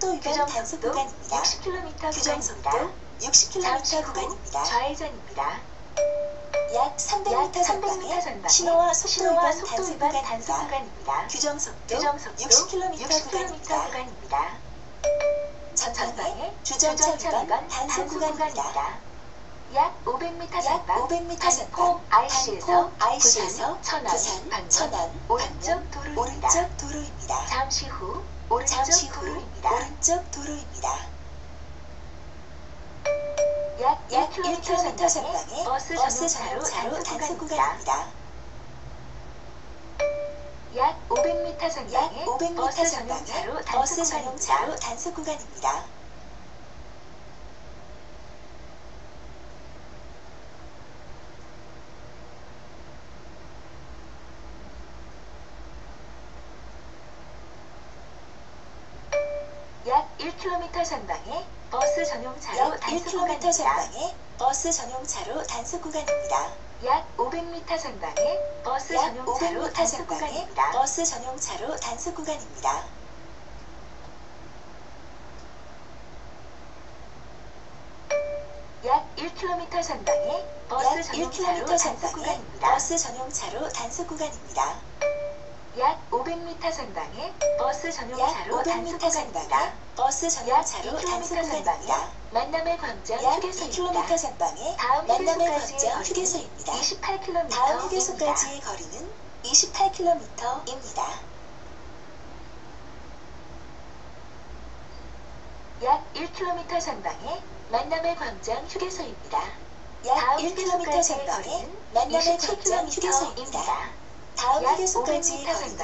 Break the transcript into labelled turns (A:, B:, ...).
A: 속도 위반
B: 규정
A: 단속 구간입니다.
B: 60km
A: 규정. 속도 60km
B: 잠시 후
A: 구간입니다.
B: 좌회전입니다.
A: 약 300m
B: 300m
A: 전방에 신호와 속도 위반 단속 구간입니다. 규정 속도
B: 규정 속도
A: 60km
B: 60km
A: 구간입니다. 전방에 주정차 위반 단속 구간입니다.
B: 약 500m
A: 약
B: 전방
A: 500m
B: 단포
A: 전방
B: IC에서 부산, 천안,
A: 부산,
B: 방면,
A: 천안,
B: 오른쪽 도로입니다.
A: 오른쪽 도로입니다.
B: 잠시 후 오른쪽
A: 잠시 후
B: 도로입니다.
A: 오른쪽 도로입니다. 약약
B: 1km
A: 1km
B: 전방에 버스
A: 버스
B: 전용차로
A: 전용차로
B: 단속 구간입니다. 약 500m
A: 약
B: 전방에
A: 500m
B: 버스 전용차로
A: 버스
B: 단속 구간입니다. 약 1km 전방에 버스 전용차로
A: 약
B: 단속
A: 1km
B: 구간입니다.
A: 전방에 버스 전용차로 단속 구간입니다.
B: 약 500m 전방에 버스
A: 약
B: 전용차로
A: 500m
B: 단속 구간입니다.
A: 버스 전용차로 단속 구간입니다.
B: 약 1km 전방에
A: 약
B: 버스 전용차로
A: 1km
B: 단속 구간입니다.
A: 버스 전용차로 단속 구간입니다.
B: 약 500m 전방에 버스
A: 약
B: 전용차로 단속
A: 500m
B: 구간입니다.
A: 전방에 버스
B: 약
A: 전용 차로
B: 2km
A: 단속
B: 전방에
A: 구간입니다.
B: 만남의 광장
A: 약
B: 휴게소입니다.
A: 2km 전방에
B: 다음
A: 만남의
B: 휴게소까지의
A: 광장
B: 거리는
A: 휴게소입니다.
B: 28km
A: 다음 휴게소까지의 거리는 28km입니다.
B: 약 1km 전방에 만남의 광장 휴게소입니다.
A: 약
B: 다음
A: 1km
B: 휴게소까지의
A: 전방에 만남의
B: 27km
A: 광장 휴게소입니다.
B: 입니다.
A: 다음
B: 약
A: 휴게소까지의
B: 500m
A: 거리는